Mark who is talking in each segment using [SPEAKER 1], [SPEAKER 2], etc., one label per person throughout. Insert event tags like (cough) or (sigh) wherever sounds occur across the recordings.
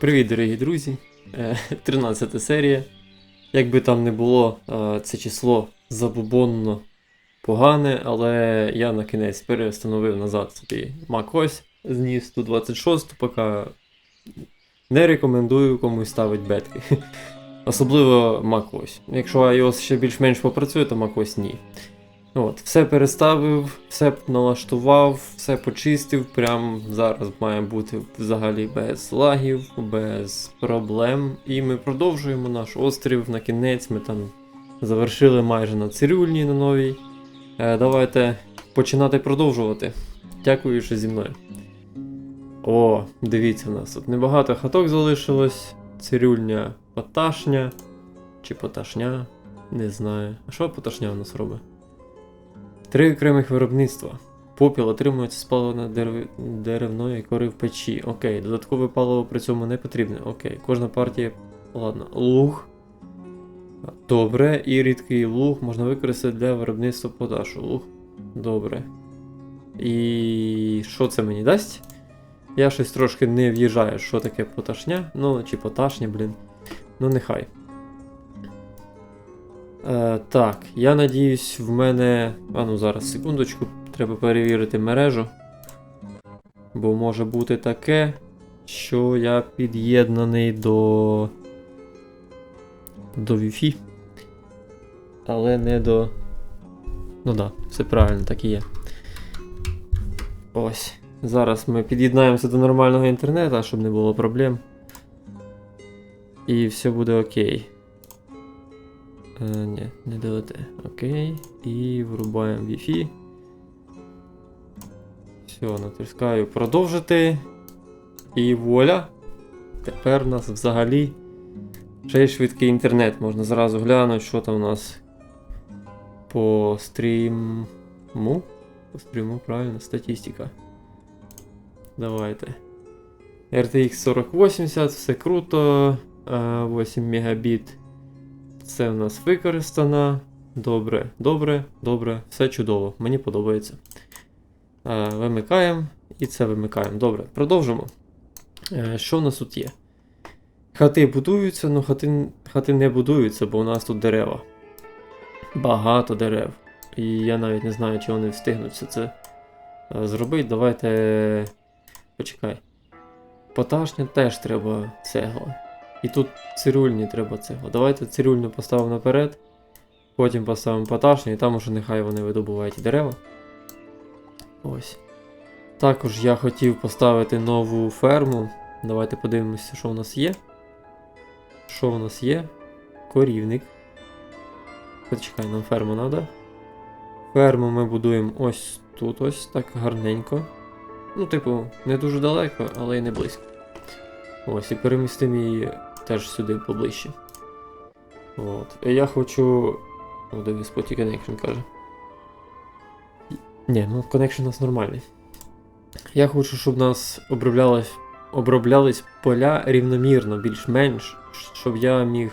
[SPEAKER 1] Привіт, дорогі друзі! Е, 13 серія. Як би там не було, е, це число забубонно погане, але я на кінець перестановив назад собі macOS, зніс 126, поки не рекомендую комусь ставити бетки. (laughs) Особливо macOS. Якщо iOS ще більш-менш попрацює, то macOS ні. От, все переставив, все налаштував, все почистив. Прям зараз має бути взагалі без лагів, без проблем. І ми продовжуємо наш острів на кінець. Ми там завершили майже на цирюльні на новій. Е, давайте починати продовжувати. Дякую, що зі мною. О, дивіться, у нас тут небагато хаток залишилось. Цирюльня поташня. Чи поташня? Не знаю. А що поташня у нас робить? Три окремих виробництва. Попіл отримується з палива дерев... деревної кори в печі. Окей, додаткове паливо при цьому не потрібне. Окей, кожна партія. Ладно, луг. Добре, і рідкий луг можна використати для виробництва подашу. Луг. Добре. І що це мені дасть? Я щось трошки не в'їжджаю, що таке поташня. Ну, чи поташня, блін. Ну, нехай. Е, так, я надіюсь, в мене. А ну зараз, секундочку, треба перевірити мережу. Бо може бути таке, що я під'єднаний до. до Wi-Fi. Але не до. Ну да, все правильно, так і є. Ось. Зараз ми під'єднаємося до нормального інтернету, щоб не було проблем. І все буде окей. Е, ні, не ДЛТ. Окей. І врубаємо Wi-Fi. Все, натискаю продовжити. І вуаля. Тепер у нас взагалі ще й швидкий інтернет. Можна зразу глянути, що там у нас по стріму. По стріму, правильно, статистика. Давайте. RTX 4080, все круто. Е, 8 мегабіт. Це в нас використано. Добре, добре, добре, все чудово, мені подобається. Е, вимикаємо і це вимикаємо. Добре, продовжимо. Е, що в нас тут є? Хати будуються, але хати, хати не будуються, бо у нас тут дерева. Багато дерев. І я навіть не знаю, чи вони встигнуть це е, зробити. Давайте. Почекай. Поташня теж треба цегла. І тут цирюльні треба цегла. Давайте цирюльню поставимо наперед. Потім поставимо поташню, і там уже нехай вони видобувають дерева. Ось. Також я хотів поставити нову ферму. Давайте подивимося, що у нас є. Що у нас є? Корівник. Почекай, нам ферму треба. Ферму ми будуємо ось тут, ось так гарненько. Ну, типу, не дуже далеко, але й не близько. Ось, і перемістимо її теж сюди поближче. От. І я хочу. О, дивись, Spotify Connection каже. Ні, ну connection у нас нормальний. Я хочу, щоб у нас оброблялись поля рівномірно, більш-менш, щоб я міг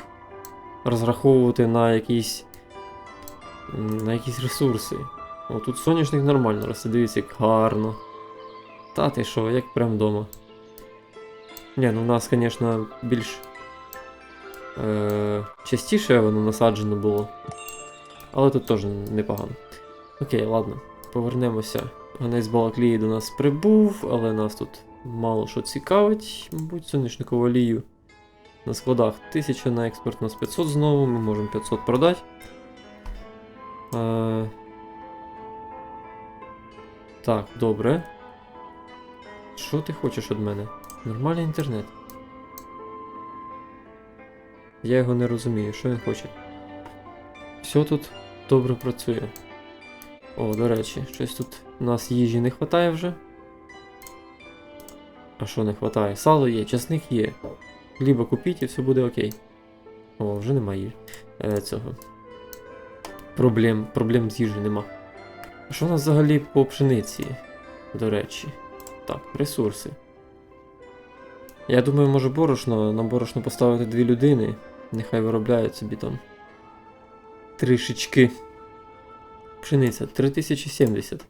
[SPEAKER 1] розраховувати на якісь. на якісь ресурси. О, тут соняшник нормально росте, дивіться, як гарно. Та ти що, як прям вдома. Ні, ну у нас, звісно, більш е, частіше воно насаджено було. Але тут теж непогано. Окей, ладно, повернемося. Гонець Балаклії до нас прибув, але нас тут мало що цікавить, мабуть, соняшникову олію. На складах 1000 на експорт, у нас 500 знову, ми можемо 500 продати. Е, так, добре. Що ти хочеш від мене? Нормальний інтернет. Я його не розумію, що він хоче. Все тут добре працює. О, до речі, щось тут у нас їжі не вистачає вже. А що не вистачає? Сало є, часник є. Хліба купіть і все буде окей. О, вже немає. Е, цього. Проблем, проблем з їжею нема. А що у нас взагалі по пшениці? До речі. Так, ресурси. Я думаю, може борошно, на борошно поставити дві людини. Нехай виробляють собі там. Трішечки. Пшениця 3070.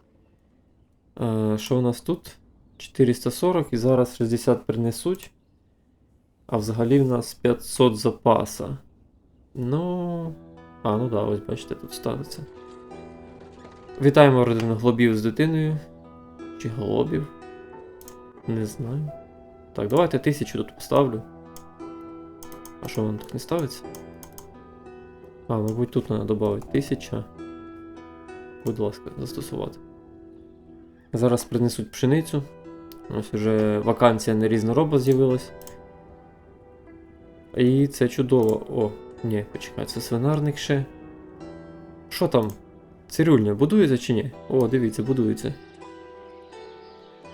[SPEAKER 1] Е, що у нас тут? 440 і зараз 60 принесуть. А взагалі в нас 500 запаса. Ну. А, ну да, ось бачите, тут ставиться. Вітаємо родину глобів з дитиною. Чи глобів? Не знаю. Так, давайте тисячу тут поставлю. А що воно тут не ставиться? А, мабуть, тут треба додати тисяча. Будь ласка, застосувати. Зараз принесуть пшеницю. Ось вже вакансія на різноробот з'явилась. І це чудово. О, ні, почекай, це свинарник ще. Що там? Цирюльня будується чи ні? О, дивіться, будується.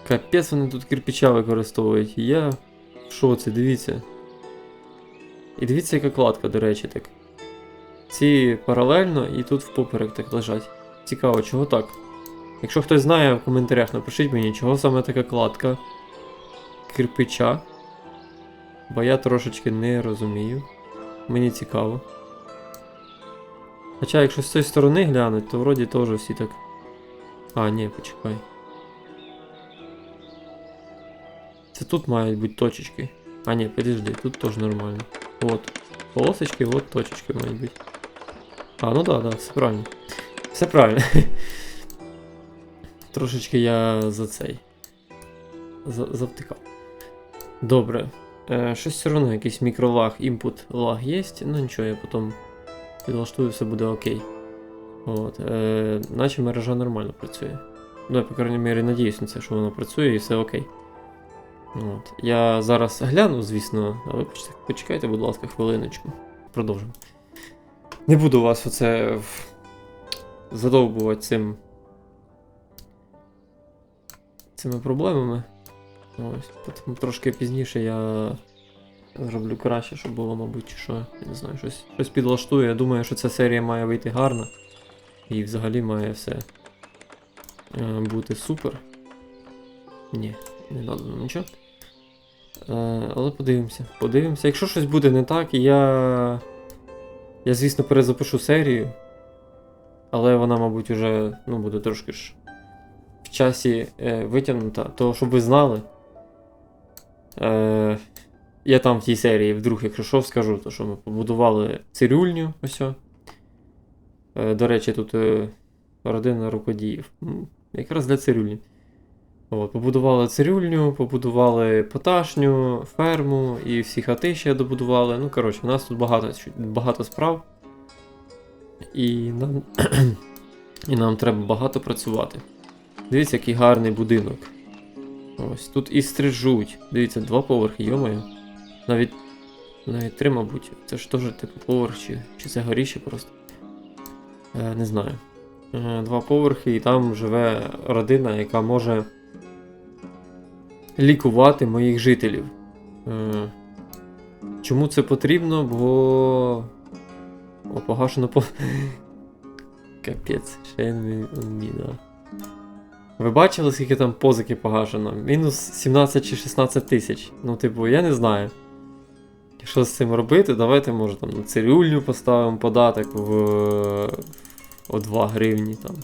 [SPEAKER 1] Капець вони тут кирпича використовують. Я в шоці, дивіться. І дивіться, яка кладка, до речі, так. Ці паралельно і тут впоперек так лежать. Цікаво, чого так? Якщо хтось знає, в коментарях напишіть мені, чого саме така кладка кирпича. Бо я трошечки не розумію. Мені цікаво. Хоча, якщо з цієї сторони глянуть, то вроді теж всі так. А, ні, почекай. Це тут мають бути точечки. А, ні, підожди, тут теж нормально. От. Полосочки, от точечки мають бути. А, ну да, да, все правильно. Все правильно. (laughs) Трошечки я за цей. За, завтикав. Добре. Е, щось все одно якийсь мікролаг, імпут лаг є, ну нічого, я потім підлаштую, все буде окей. От, е, наче мережа нормально працює. Ну, я, по крайній мірі, надіюсь на це, що воно працює і все окей. От. Я зараз гляну, звісно, а ви почекайте, будь ласка, хвилиночку. Продовжимо. Не буду вас оце задовбувати цим. цими проблемами. Ось, трошки пізніше я зроблю краще, щоб було, мабуть, що. Я не знаю, щось, щось підлаштую. Я думаю, що ця серія має вийти гарно. І взагалі має все е, бути супер. Ні, не треба нічого. Е, але подивимося. Подивимося. Якщо щось буде не так, я. Я, звісно, перезапишу серію. Але вона, мабуть, уже ну, буде трошки ж в часі е, витягнута. То, щоб ви знали. Е, я там в тій серії, вдруг, якщо що, скажу, то що ми побудували цирюльню. Ось. Е, до речі, тут е, родина рукодіїв. Якраз для цирюльні. От, побудували цирюльню, побудували поташню, ферму і всі хати ще добудували. Ну, коротше, у нас тут багато, багато справ. І нам, (clears throat) і нам треба багато працювати. Дивіться, який гарний будинок. Ось тут і стрижуть. Дивіться, два поверхи, йомаю. Навіть. Навіть три, мабуть. Це ж теж типу поверх, чи, чи це горіще просто. Е, не знаю. Е, два поверхи, і там живе родина, яка може лікувати моїх жителів. Е, чому це потрібно? Бо. О, погашено по. (laughs) Капець, ще не. Ви бачили, скільки там позики погашено? Мінус 17 чи 16 тисяч. Ну, типу, я не знаю. Що з цим робити, давайте, може, там на цирюльню поставимо податок в. О 2 гривні там.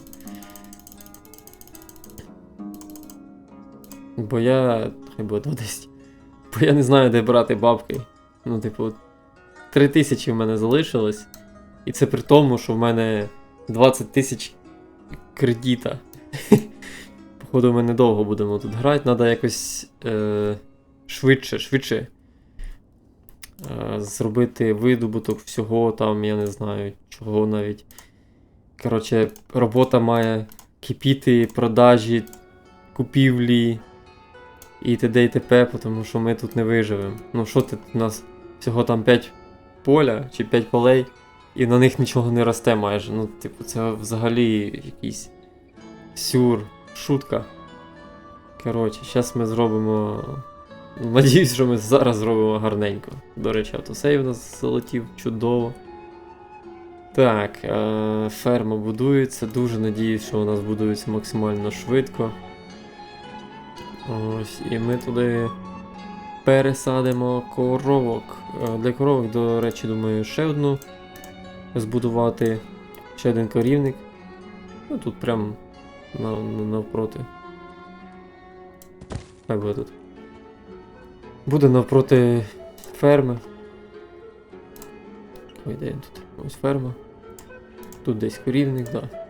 [SPEAKER 1] Бо я. Хай буде (laughs) 10. Бо я не знаю, де брати бабки. Ну, типу, 3 тисячі в мене залишилось. І це при тому, що в мене 20 тисяч кредита. (laughs) Походу, ми недовго будемо тут грати. Треба якось е, швидше, швидше е, зробити видобуток всього там, я не знаю, чого навіть. Коротше, робота має кипіти, продажі, купівлі і т.д. і т.п., тому що ми тут не виживемо. Ну що ти, у нас всього там 5 поля чи 5 полей, і на них нічого не росте майже. Ну, типу, це взагалі якийсь сюр, шутка. Коротше, зараз ми зробимо. Надіюсь, що ми зараз зробимо гарненько. До речі, автосейв у нас залетів чудово. Так, е, ферма будується. Дуже надіюсь, що у нас будується максимально швидко. Ось, і ми туди пересадимо коровок. Е, Для коровок, до речі, думаю, ще одну збудувати. Ще один корівник. Ну тут прям навпроти. Хай буде тут. Буде навпроти ферми. Ой, де він тут? Ось ферма. Тут десь корівник, так. Да.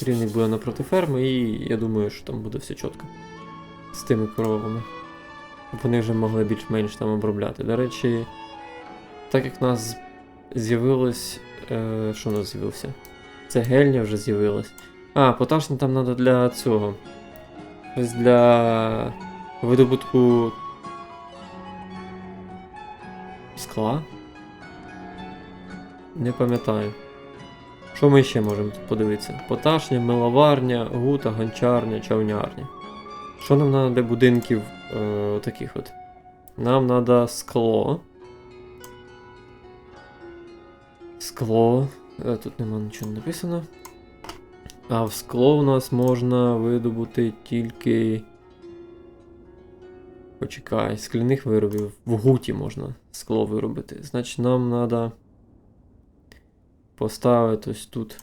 [SPEAKER 1] Корівник буде напроти ферми, і я думаю, що там буде все чітко. З тими коровами. Вони вже могли більш-менш там обробляти. До речі, так як в нас з'явилось. Е, що у нас з'явився? Це гельня вже з'явилась. А, поташня там треба для цього. Ось для видобутку скла. Не пам'ятаю. Що ми ще можемо тут подивитися? Поташня, миловарня, гута, гончарня, чавнярня. Що нам треба для будинків е, таких от? Нам треба скло. Скло. Е, Тут нема нічого написано. А в скло у нас можна видобути тільки. Почекай, скляних виробів. В гуті можна скло виробити. Значить, нам треба поставити ось тут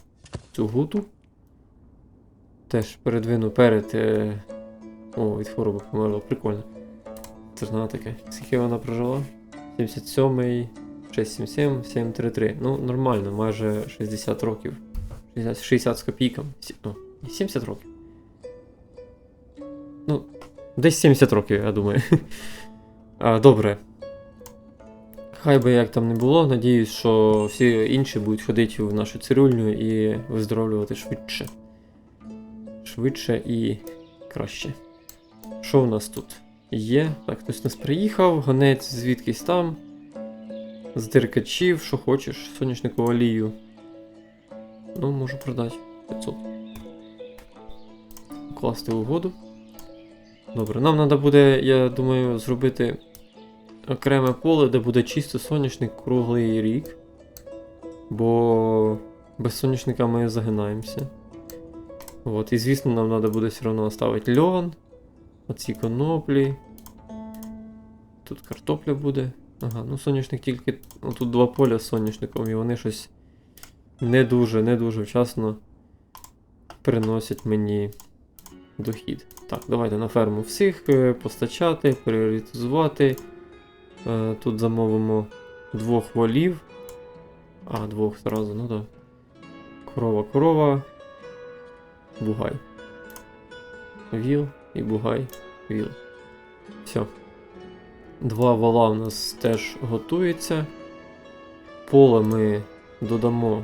[SPEAKER 1] цю гуту. Теж передвину перед. Е... О, від хвороби померло, прикольно. Це ж надо таке. Скільки вона прожила? 77-й, 677, 733. Ну, нормально, майже 60 років. 60, 60 з копійком. Сі- Ну, 70 років. Ну, десь 70 років, я думаю. (laughs) а, добре. Хай би як там не було, надіюсь, що всі інші будуть ходити в нашу цирюльню і виздоровлювати швидше. Швидше і краще. Що у нас тут є? Так, хтось нас приїхав, гонець звідкись там. З диркачів, що хочеш, соняшникову олію. Ну, можу продати 500. Класти угоду. Добре, нам треба буде, я думаю, зробити окреме поле, де буде чисто соняшник круглий рік. Бо без соняшника ми загинаємося. От, і звісно, нам треба буде все одно ставити льон. Оці коноплі. Тут картопля буде. Ага, ну соняшник тільки. Ну, тут два поля з соняшником, і вони щось не дуже, не дуже вчасно приносять мені дохід. Так, давайте на ферму всіх е, постачати, пріоритизувати. Е, Тут замовимо двох волів. А, двох зразу, ну так. Да. Корова, корова. Бугай. Віл і бугай. Віл. Все. Два вала у нас теж готується. Поле ми додамо.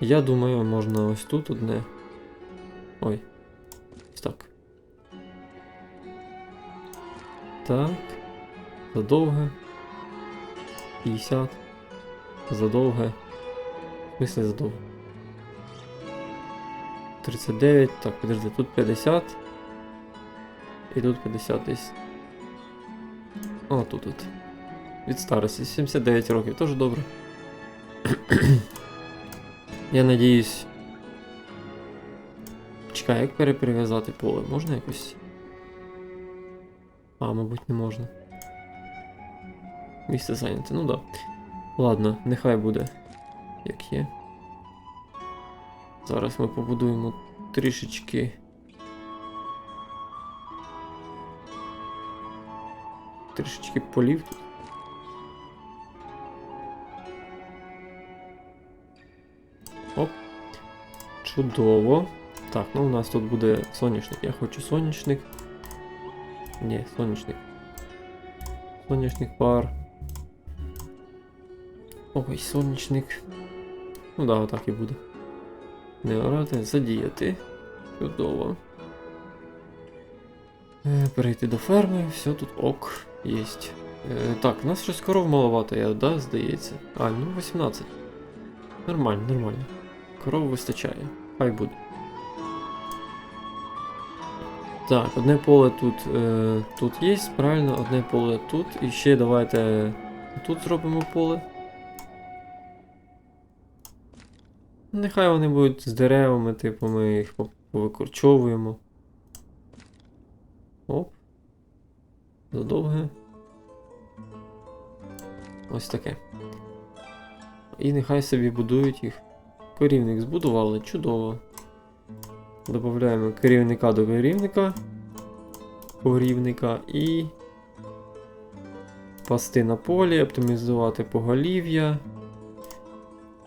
[SPEAKER 1] Я думаю, можна ось тут одне. Ой. Так. Так. Задовге. 50. Задовге. В смысле задовге? 39. Так, подожди, тут 50. І тут 50 десь. О, тут тут. Від старості. 79 років, теж добре. (clears throat) Я надіюсь. Чекай, як переприв'язати поле? Можна якось? А, мабуть, не можна. Місце зайняте, ну да. Ладно, нехай буде як є. Зараз ми побудуємо трішечки. Трішечки полів. Оп. Чудово. Так, ну у нас тут буде соняшник. Я хочу соняшник. Ні, соняшник. Соняшник пар. Ой, сонячник. Ну да, отак і буде. Не орати, задіяти. Чудово. Е, Перейти до ферми, все тут ок, єсть. Е, так, у нас щось коров маловато, я, да, здається. А, ну 18. Нормально, нормально. Коров вистачає. Хай буде. Так, одне поле тут, е, тут є, правильно, одне поле тут. І ще давайте тут зробимо поле. Нехай вони будуть з деревами, типу, ми їх по- повикорчовуємо. Оп. Задовге. Ось таке. І нехай собі будують їх. Корівник збудували, чудово. Додаємо керівника до керівника. Корівника і пасти на полі, оптимізувати поголів'я.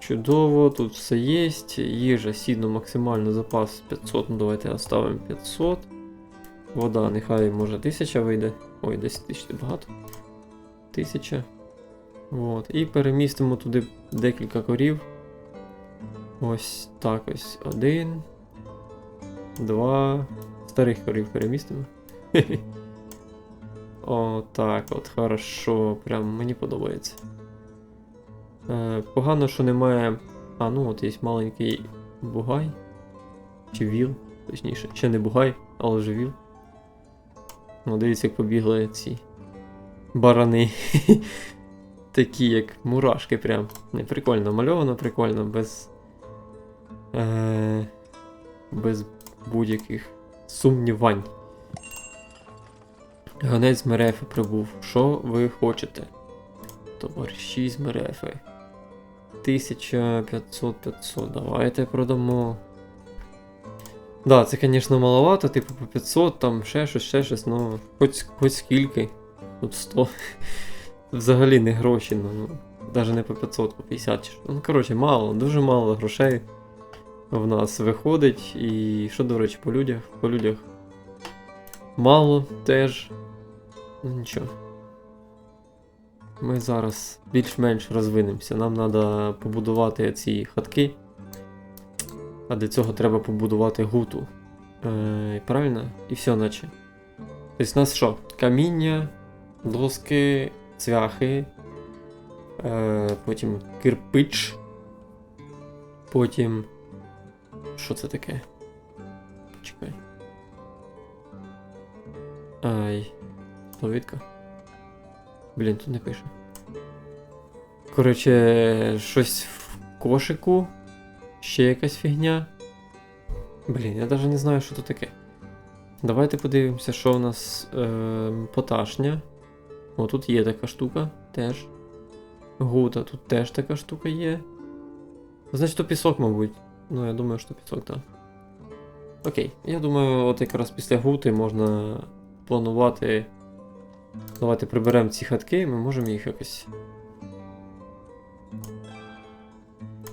[SPEAKER 1] Чудово, тут все є. Їжа, сідно, максимально запас 500, ну давайте оставимо 500. Вода, нехай може 1000 вийде. Ой, 10 тисяч багато. 1000. От. І перемістимо туди декілька корів. Ось так ось. Один. Два. Старих корів перемістимо. (laughs) О, так, от, хорошо. Прям мені подобається. Е, погано, що немає. А, ну от є маленький бугай. Чи віл, точніше. Ще не бугай, але вже віл. Ну, дивіться, як побігли ці барани. (laughs) Такі, як мурашки, прям. Не, прикольно, мальовано, прикольно, без. Е, без будь-яких сумнівань. Гонець з Мерефи прибув. Що ви хочете? Товариші з Мерефи. 1500 500. Давайте продамо. Да, це, звісно, маловато, типу по 500, там ще щось, ще щось, ну, хоч, хоч скільки. Тут 100. (laughs) Взагалі не гроші, ну, ну. Навіть не по 500, по 50 чи. Ну, коротше, мало, дуже мало грошей в нас виходить. І що, до речі, по людях? По людях мало теж. Ну нічого. Ми зараз більш-менш розвинемося. Нам треба побудувати ці хатки. А для цього треба побудувати гуту. Е, правильно? І все, наче. Тобто нас що? Каміння, доски, цвяхи, е, потім кирпич. Потім. Що це таке? Почекай. Ай. Довідка. Блін, тут не пише. Коротше, щось в кошику. Ще якась фігня. Блін, я навіть не знаю, що тут таке. Давайте подивимося, що у нас е, поташня. О, тут є така штука теж. Гута, тут теж така штука є. Значить, то пісок, мабуть. Ну, я думаю, що пісок, так. Окей, я думаю, от якраз після гути можна планувати. Давайте приберемо ці хатки, і ми можемо їх якось.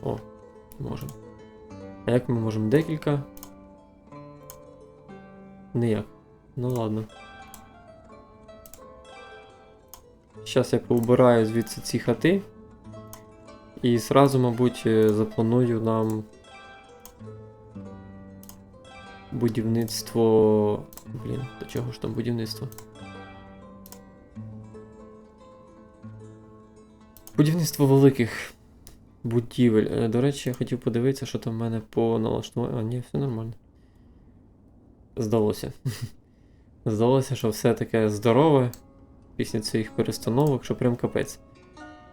[SPEAKER 1] О, можемо. А як ми можемо декілька? Ніяк. Ну ладно. Зараз я поубираю звідси ці хати. І зразу, мабуть, е, запланую нам будівництво. Блін, до чого ж там будівництво? Будівництво великих будівель. Е, До речі, я хотів подивитися, що там в мене по налаштуванню. А, ні, все нормально. Здалося. (laughs) Здалося, що все таке здорове після цих перестановок, що прям капець.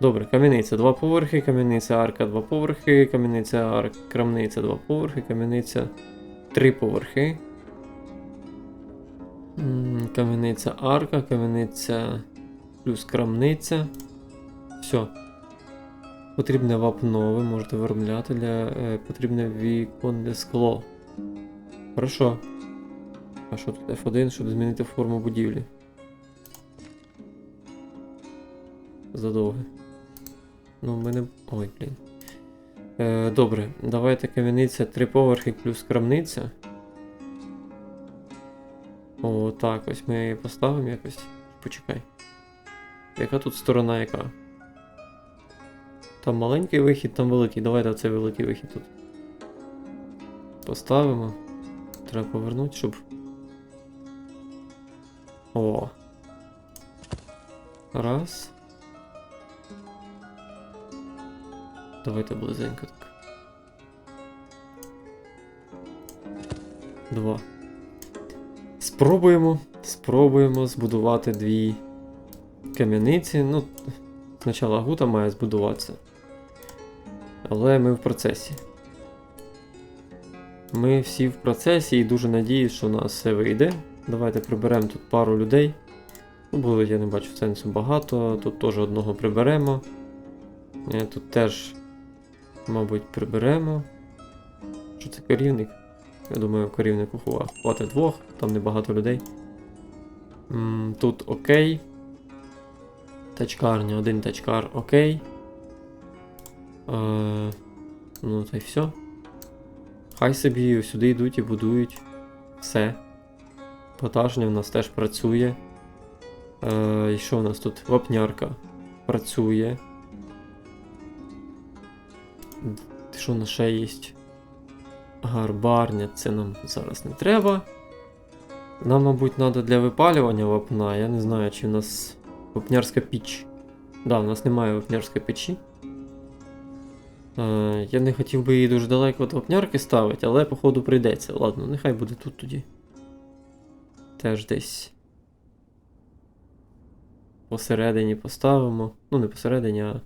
[SPEAKER 1] Добре, кам'яниця два поверхи, кам'яниця арка два поверхи, кам'яниця арк, крамниця два поверхи, кам'яниця три поверхи. Кам'яниця арка, кам'яниця плюс крамниця. Все. Потрібне вапно, ви можете виробляти для е, потрібне віконне скло. Хорошо. А що тут F1, щоб змінити форму будівлі? Задовго. Ну, в мене. Ой, блін. Е, добре, давайте кам'яниця три поверхи плюс крамниця. О, так, ось ми її поставимо якось. Почекай. Яка тут сторона яка? Там маленький вихід, там великий. Давайте оцей великий вихід тут. Поставимо. Треба повернути, щоб. О. Раз. Давайте близенько так. Два. Спробуємо. Спробуємо збудувати дві кам'яниці. Ну, спочатку гута має збудуватися. Але ми в процесі. Ми всі в процесі і дуже надіюсь, що у нас все вийде. Давайте приберемо тут пару людей. Ну, буде, я не бачу сенсу багато. Тут теж одного приберемо. Е, Тут теж, мабуть, приберемо. Що це корівник? Я думаю, корівнику хва- хватить двох, там небагато людей. Тут окей. Тачкарня, один тачкар, окей. Е, ну, та й все. Хай собі сюди йдуть і будують. Все. Потажня в нас теж працює. Е, і що у нас тут? Вапнярка працює. Що у нас ще є? Гарбарня, це нам зараз не треба. Нам, мабуть, треба для випалювання вапна. Я не знаю, чи в нас вапнярська піч. Да, у нас немає вапнярської печі. Е, я не хотів би її дуже далеко від вапнярки ставити, але походу прийдеться. Ладно, нехай буде тут тоді. Теж десь. Посередині поставимо. Ну, не посередині, а.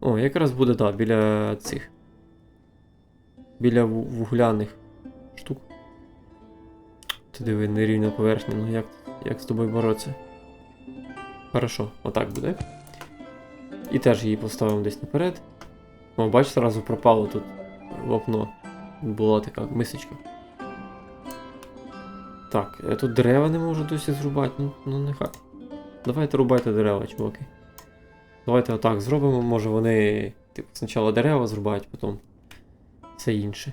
[SPEAKER 1] О, якраз буде, так, да, біля цих. Біля вугляних штук. Ти диви, нерівна поверхня, ну як, як з тобою боротися? Хорошо, отак буде. І теж її поставимо десь наперед. О, бач, одразу пропало тут вапно. Була така мисочка. Так, я тут дерева не можу досі зрубати, ну, ну нехай. Давайте рубайте дерева, чуваки. Давайте отак зробимо, може вони, типу, спочатку дерева зрубають, потім все інше.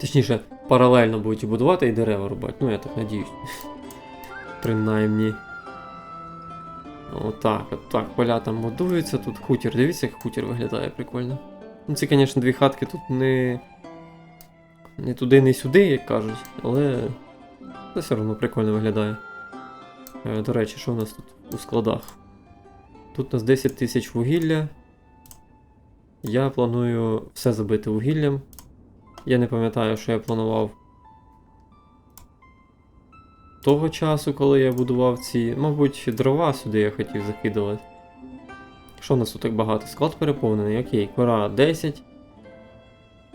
[SPEAKER 1] Точніше, паралельно будуть і будувати і дерева рубати. Ну, я так надіюсь. (laughs) Принаймні. Отак, отак, поля там будуються, тут хутір. Дивіться, як хутір виглядає прикольно. Ну, ці, звісно, дві хатки тут не. Не туди, не сюди, як кажуть, але це все одно прикольно виглядає. Е, До речі, що у нас тут у складах? Тут у нас 10 тисяч вугілля. Я планую все забити вугіллям. Я не пам'ятаю, що я планував того часу, коли я будував ці. Мабуть, дрова сюди я хотів закидувати. Що у нас тут так багато? Склад переповнений, окей, кора 10.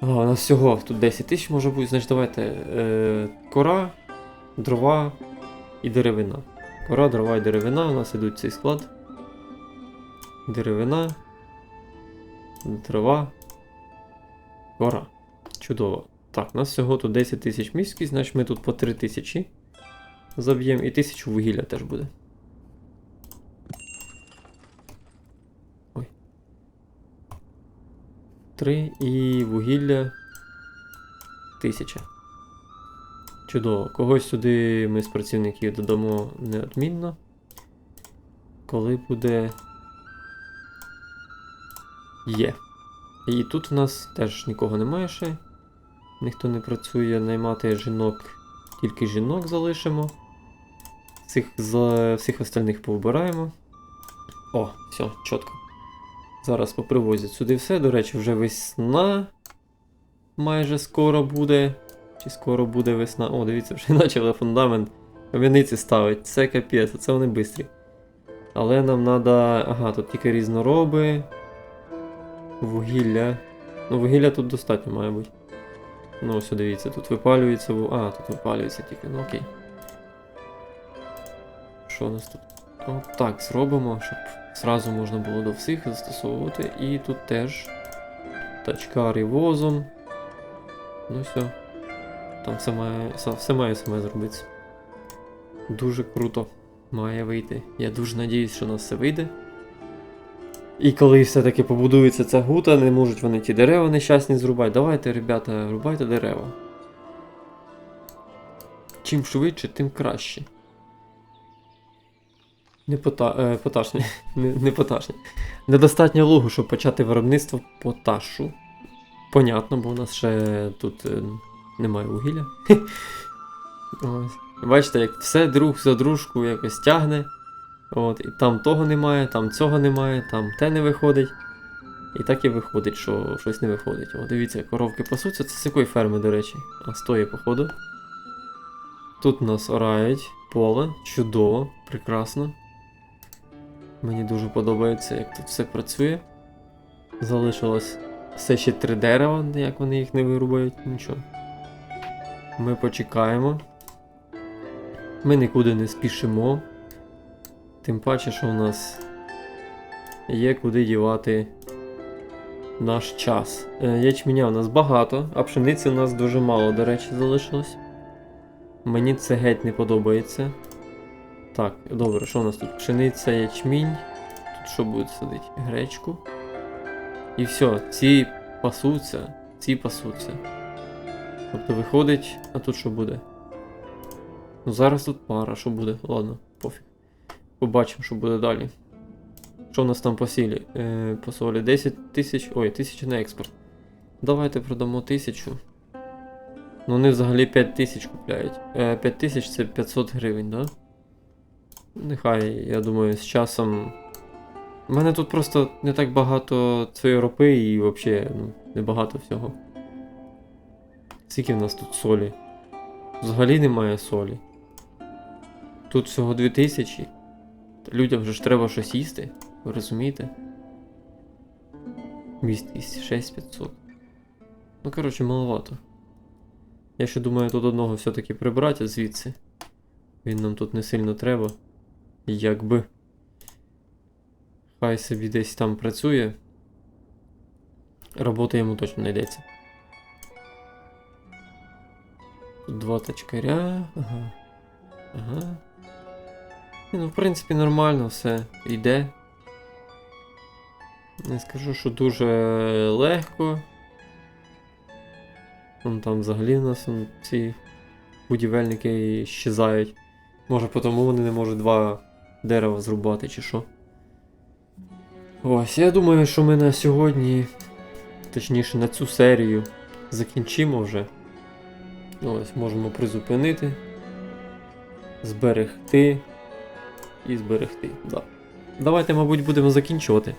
[SPEAKER 1] А, у нас всього тут 10 тисяч може бути, значить давайте. Е, кора, дрова і деревина. Кора, дрова і деревина. У нас ідуть цей склад. Деревина. Дрова. Кора. Чудово. Так, у нас всього тут 10 тисяч міських, значить ми тут по 3 тисячі заб'ємо і 1000 вугілля теж буде. Ой. 3 і вугілля 1000. Чудово. Когось сюди ми з працівників додамо неодмінно. Коли буде. Є. І тут в нас теж нікого немає ще. Ніхто не працює, наймати жінок, тільки жінок залишимо. Всіх, з, всіх остальних повбираємо. О, все, чітко. Зараз попривозять сюди все. До речі, вже весна. Майже скоро буде. Чи скоро буде весна? О, дивіться, вже (laughs) почали фундамент кам'яниці ставить. Це капець, це вони бистрі. Але нам треба. Ага, тут тільки різнороби. Вугілля. Ну, вугілля тут достатньо має бути. Ну, ось дивіться, тут випалюється. А, тут випалюється тільки, ну окей. Що у нас тут? От так зробимо, щоб зразу можна було до всіх застосовувати. І тут теж тачкар і возом. Ну все. Там все має, все має саме зробитися. Дуже круто має вийти. Я дуже надіюсь, що у нас все вийде. І коли все-таки побудується ця гута, не можуть вони ті дерева нещасні зрубати. Давайте, ребята, рубайте дерева. Чим швидше, тим краще. Не пота, е, поташні. (laughs) Не, не поташні. Недостатньо лугу, щоб почати виробництво поташу. Понятно, бо у нас ще тут е, немає вугілля. (laughs) Ось. Бачите, як все друг за дружку якось тягне. От, і там того немає, там цього немає, там те не виходить. І так і виходить, що щось не виходить. О, дивіться, коровки пасуться. Це з якої ферми, до речі? А з тої, походу. Тут нас орають поле. Чудово, прекрасно. Мені дуже подобається, як тут все працює. Залишилось все ще три дерева, як вони їх не вирубають, нічого. Ми почекаємо. Ми нікуди не спішимо. Тим паче, що у нас є куди дівати наш час. Е, Ячменя у нас багато, а пшениці у нас дуже мало, до речі, залишилось. Мені це геть не подобається. Так, добре, що у нас тут? Пшениця, ячмінь. Тут що буде садити? Гречку. І все, ці пасуться, ці пасуться. Тобто виходить, а тут що буде? Ну зараз тут пара, що буде? Ладно, пофіг. Побачимо, що буде далі. Що в нас там по сілі? Е, по солі 10 тисяч. Ой, тисяча на експорт. Давайте продамо тисячу. Ну вони взагалі 5 тисяч купляють. Е, 5 тисяч це 500 гривень, да? Нехай, я думаю, з часом. У мене тут просто не так багато цієї ропи і взагалі ну, небагато всього. Скільки в нас тут солі? Взагалі немає солі. Тут всього 2000. Та Людям же ж треба щось їсти, ви розумієте? Міст 6500. Ну, коротше, маловато. Я ще думаю тут одного все-таки прибрати звідси. Він нам тут не сильно треба. Якби. Хай собі десь там працює. Роботи йому точно знайдеться. Тут два тачкаря. Ага. Ага. Ну, в принципі, нормально все йде. Не скажу, що дуже легко. Вон там взагалі у нас ці будівельники щезають. Може, тому вони не можуть два дерева зрубати чи що. Ось, я думаю, що ми на сьогодні, точніше на цю серію, закінчимо вже. Ось, можемо призупинити, зберегти і зберегти. Да. Давайте, мабуть, будемо закінчувати.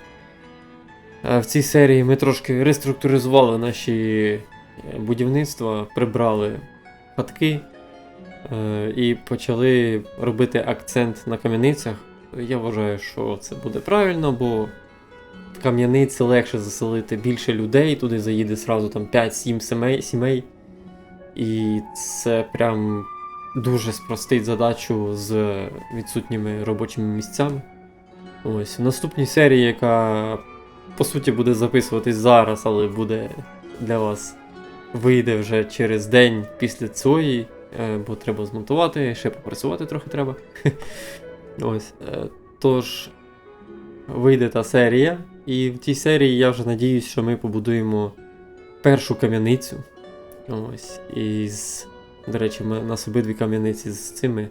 [SPEAKER 1] В цій серії ми трошки реструктуризували наші е, будівництва, прибрали хатки і почали робити акцент на кам'яницях. Я вважаю, що це буде правильно, бо в кам'яниці легше заселити більше людей, туди заїде зразу там 5-7 сімей. І це прям дуже спростить задачу з відсутніми робочими місцями. Ось в наступній серії, яка по суті буде записуватись зараз, але буде для вас вийде вже через день після цієї, е, бо треба змонтувати, ще попрацювати трохи треба. (laughs) Ось. е, Тож вийде та серія, і в тій серії я вже надіюсь, що ми побудуємо першу кам'яницю. Ось. І з. До речі, ми, нас обидві кам'яниці з цими.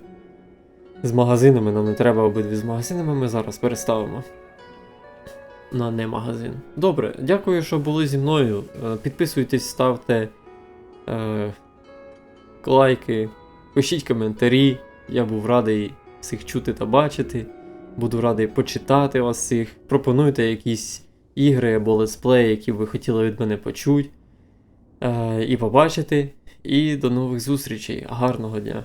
[SPEAKER 1] З магазинами. Нам не треба обидві з магазинами, ми зараз переставимо. На не магазин. Добре, дякую, що були зі мною. Е, Підписуйтесь, ставте е, лайки, пишіть коментарі. Я був радий всіх чути та бачити. Буду радий почитати вас всіх. Пропонуйте якісь ігри або летсплеї, які ви хотіли від мене почути е, і побачити. І до нових зустрічей. Гарного дня!